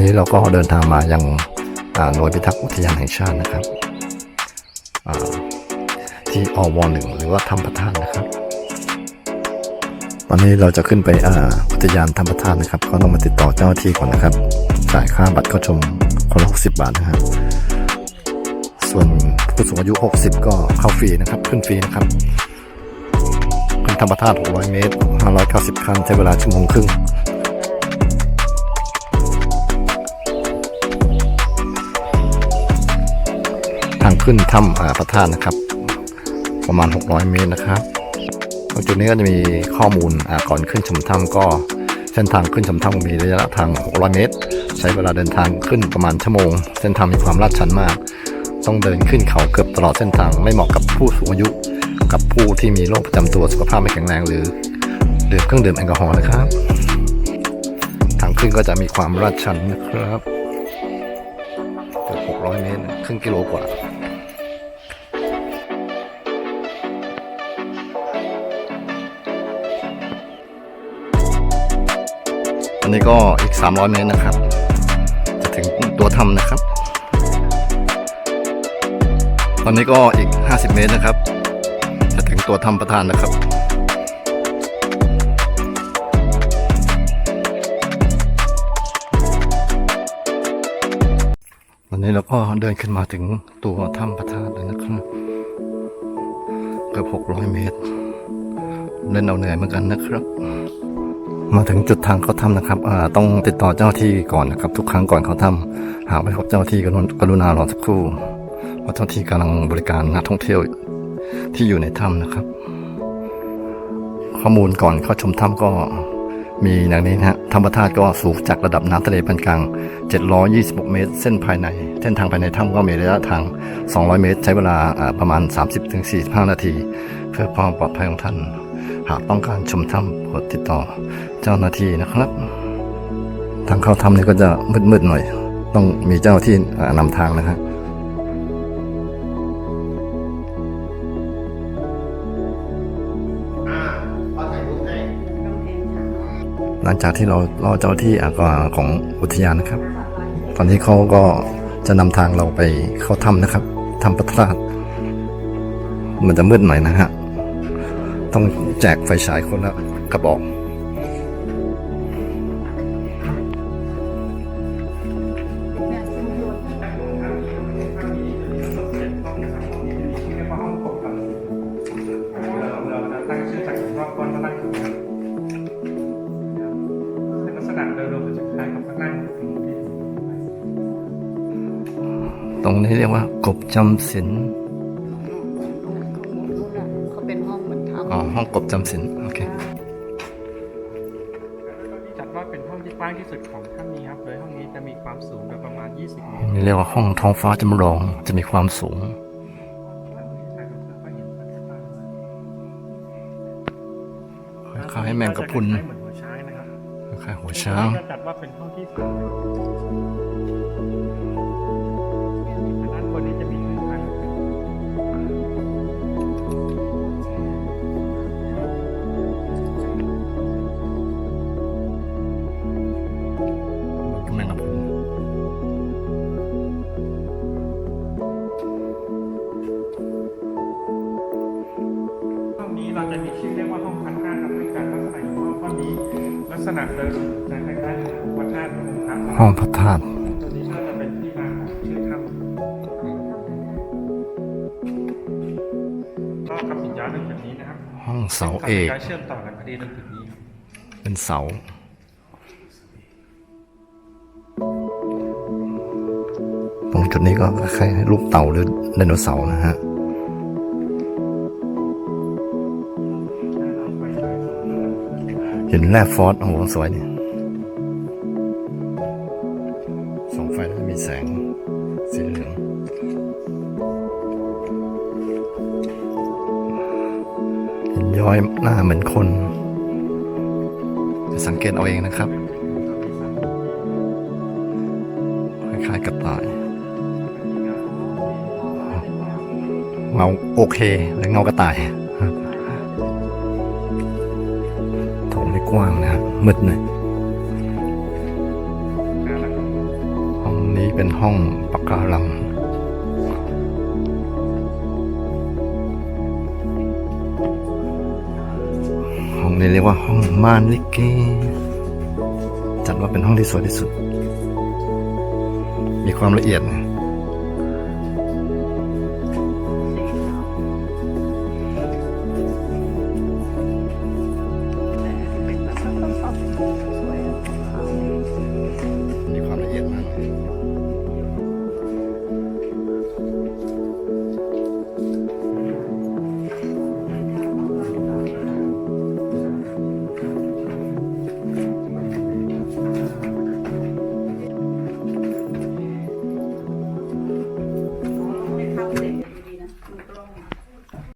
นี้เราก็เดินทางมายังอ่าหน่วยพิทักษ์อุทยานแห่งชาตินะครับที่อวหนึ่งหรือว่าธรรมประทานนะครับตอนนี้เราจะขึ้นไปออุทยานธรรมประทานนะครับ ก็ต้องมาติดต่อเจ้าที่ก่อนนะครับจ่ายค่าบัตรเข้าชมคนละ60บาทนะครับส่วนผู้สูงอายุ 60 ก็เข้าฟรีนะครับ ขึ้นฟรีนะครับขึ้นธรรมธาตุ600 เมตร590ขั้นใช้เวลาชั่วโมงครึ่ง ขึ้นถ้ำอาพระธาตุนะครับ ประมาณ 600 เมตรนะครับตรงจุดนี้ก็จะมีข้อมูลก่อนขึ้นชมถ้ำก็เส้นทางขึ้นชมถ้ำมีระยะทาง 600 เมตร ใช้เวลาเดินทางขึ้นประมาณชั่วโมง เส้นทางมีความลาดชันมาก ต้องเดินขึ้นเขาเกือบตลอดเส้นทางไม่เหมาะกับผู้สูงอายุ กับผู้ที่มีโรคประจำตัวสุขภาพไม่แข็งแรงหรือดื่มเครื่องดื่มแอลกอฮอล์นะครับ ทางขึ้นก็จะมีความลาดชันนะครับเกือบ600 เมตรครึ่งกิโลกว่า นนี้ก็อีก 300 เมตรนะครับ จะถึงตัวถ้ำนะครับ ตอนนี้ก็อีก 50 เมตรนะครับ จะถึงตัวถ้ำประธานนะครับวันนี้เราก็เดินขึ้นมาถึงตัวถ้ำประธานแล้วนะครับเกือบ600 เมตร เล่นเอาเหนื่อยเหมือนกันนะครับ มาถึงจุดทางเขาทำนะครับอ่าต้องติดต่อเจ้าที่ก่อนนะครับ ทุกครั้งก่อนเขาทำหากไม่พบเจ้าที่กรุณกรุณารอสักครู่เพราะเจ้าที่กำลังบริการนักท่องเที่ยวที่อยู่ในถ้ำนะครับ ข้อมูลก่อนเข้าชมถ้ำก็มีอย่างนี้นะฮะธรรมธาตุก็สูงจากระดับน้ำทะเลปานกลาง 726 เมตร เส้นภายใน เส้นทางภายในถ้ำก็มีระยะทาง 200 เมตร ใช้เวลาอ่าประมาณ 30-45 นาที เพื่อความปลอดภัยของท่าน หากต้องการชมถ้ำโปรดติดต่อเจ้าหน้าที่นะครับ ทางเข้าถ้ำนี่ก็จะมืดๆหน่อย ต้องมีเจ้าที่นำทางนะครับหลังจากที่เรารอเจ้าที่อะก็ของอุทยานนะครับ ตอนนี้เขาก็จะนำทางเราไปเข้าถ้ำนะครับถ้ำพระธาตุมันจะมืดหน่อยนะฮะ ต้องแจกไฟฉายคนละกระบอกตั้งชื่อจากรอบก้อนพระนั่งอยู่ครับเป็นลักษณะโดยรวมจะคล้ายกับพระนั่งอยู่ที่ตรงนี้เรียกว่ากบจำศีลเขาเป็นห้องเหมื อนทอ๋อห้องกบจำศีลโอเคจัดว่าเป็นห้องที่กว้างที่สุดของถ้ำนี้ครับโดยห้องนี้จะมีความสูงโดยประมาณ 20 เมตรนี่เรียกว่าห้องท้องฟ้าจำลองจะมีความสูงคล้ายๆแมงกะพรุนคล้ายๆเหมือนหัวช้างนะครับคล้ายๆหัวช้างก็จัดว่าเป็นห้องที่สูง เราจะมีชื่อเรียกว่าห้องพันห้าครับด้วยการลักษณะของห้องห้องนี้ลักษณะเดิมจะคล้ายๆวัดธาตุองค์พระห้องพระธาตุตัวนี้ก็จะเป็นที่มาของชื่อถ้ำก็กับปิญญาณจุดนี้นะครับ ห้องเสาเอกการเชื่อมต่อกันพอดีตรงจุดนี้ครับเป็นเสาตรงจุดนี้ก็คล้ายๆรูปเต่าหรือไดโนเสาร์นะฮะ เห็นแร่ฟอสโอ้โหสวยนี่สองไฟแล้วมีแสง สีเหลืองเห็นย้อยหน้าเหมือนคน จะสังเกตเอาเองนะครับคล้ายๆกระต่ายเงาโอเคหรือเงากระต่าย กว้างนะฮะมืดหน่อยการละเป็นห้องปะการังห้องนี้เรียกว่าห้องม่านลิเกจัดว่าเป็นห้องที่สวยที่สุด มีความละเอียดนะ